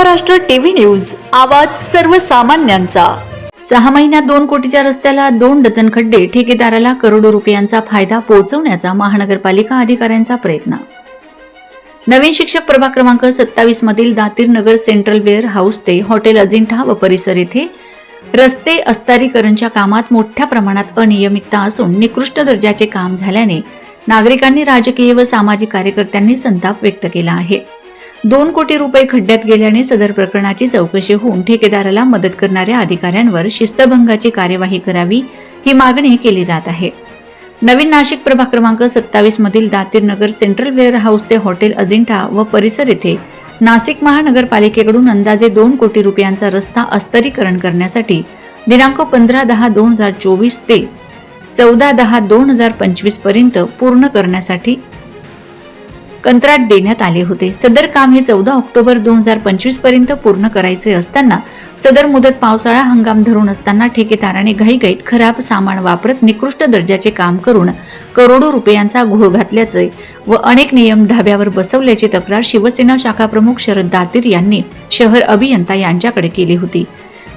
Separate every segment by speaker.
Speaker 1: Maharashtra TV news आवाज सर्वसामान्यांचा.
Speaker 2: सहा महिन्यात दोन कोटीच्या रस्त्याला दोन डझन खड्डे ठेकेदाराला करोडो रुपयांचा फायदा पोहोचवण्याचा महानगरपालिका अधिकाऱ्यांचा प्रयत्न. नवीन शिक्षक प्रभाग क्रमांक सत्तावीस मधील Datir Nagar central warehouse ते हॉटेल अजिंठा व परिसर येथे रस्ते अस्तारीकरणच्या कामात मोठ्या प्रमाणात अनियमितता असून निकृष्ट दर्जाचे काम झाल्याने नागरिकांनी राजकीय व सामाजिक कार्यकर्त्यांनी संताप व्यक्त केला आहे. दोन कोटी रुपये खड्ड्यात गेल्याने सदर प्रकरणाची चौकशी होऊन ठेकेदाराला मदत करणाऱ्या अधिकाऱ्यांवर शिस्तभंगाची कार्यवाही करावी ही मागणी केली जात आहे. नवीन नाशिक प्रभाग क्रमांक सत्तावीस मधील Datir Nagar central warehouse ते हॉटेल अजिंठा व परिसर येथे नाशिक महानगरपालिकेकडून अंदाजे दोन कोटी रुपयांचा रस्ता अस्तरीकरण करण्यासाठी दिनांक पंधरा दहा दोन हजार चोवीस ते चौदा दहा दोन हजार पंचवीसपर्यंत पूर्ण करण्यासाठी कंत्राट देण्यात आले होते. सदर काम हे चौदा ऑक्टोबर दोन हजार पंचवीसपर्यंत पूर्ण करायचे असताना सदर मुदत पावसाळा हंगाम धरून असताना ठेकेदाराने घाईघाईत खराब सामान वापरत निकृष्ट दर्जाचे काम करून करोडो रुपयांचा घोळ घातल्याचे व अनेक नियम धाब्यावर बसवल्याची तक्रार शिवसेना शाखा प्रमुख शरद दातीर यांनी शहर अभियंता यांच्याकडे केली होती.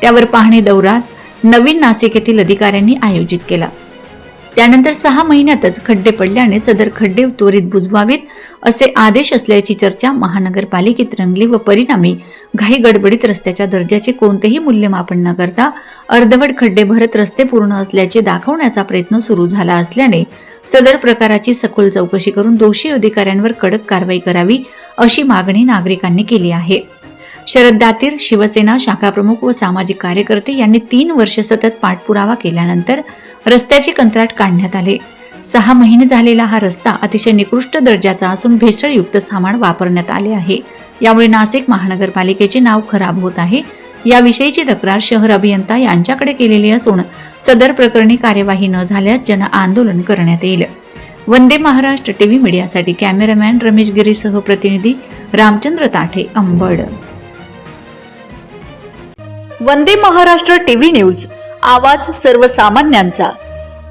Speaker 2: त्यावर पाहणी दौरा नवीन नाशिक येथील अधिकाऱ्यांनी आयोजित केला. त्यानंतर सहा महिन्यातच खड्डे पडल्याने सदर खड्डे त्वरित बुजवावेत असे आदेश असल्याची चर्चा महानगरपालिकेत रंगली व परिणामी घाई गडबडीत रस्त्याच्या दर्जाचे कोणतेही मूल्यमापन न करता अर्धवट खड्डे भरत रस्ते पूर्ण असल्याचे दाखवण्याचा प्रयत्न सुरू झाला असल्याने सदर प्रकाराची सखोल चौकशी करून दोषी अधिकाऱ्यांवर कडक कारवाई करावी अशी मागणी नागरिकांनी केली आहे. शरद दातीर शिवसेना शाखाप्रमुख व सामाजिक कार्यकर्ते यांनी तीन वर्ष सतत पाठपुरावा केल्यानंतर रस्त्याचे कंत्राट काढण्यात आले. सहा महिने झालेला हा रस्ता अतिशय निकृष्ट दर्जाचा असून भेसळयुक्त सामान वापरण्यात आले आहे. यामुळे नाशिक महानगरपालिकेचे नाव खराब होत आहे. याविषयीची तक्रार शहर अभियंता यांच्याकडे केलेली असून सदर प्रकरणी कार्यवाही न झाल्यास जन आंदोलन करण्यात येईल. वंदे महाराष्ट्र टीव्ही मीडियासाठी कॅमेरामॅन रमेश गिरीसह प्रतिनिधी Ramchandra Tathe Ambad.
Speaker 1: Vande Maharashtra TV news. आवाज सर्वसामान्यांचा.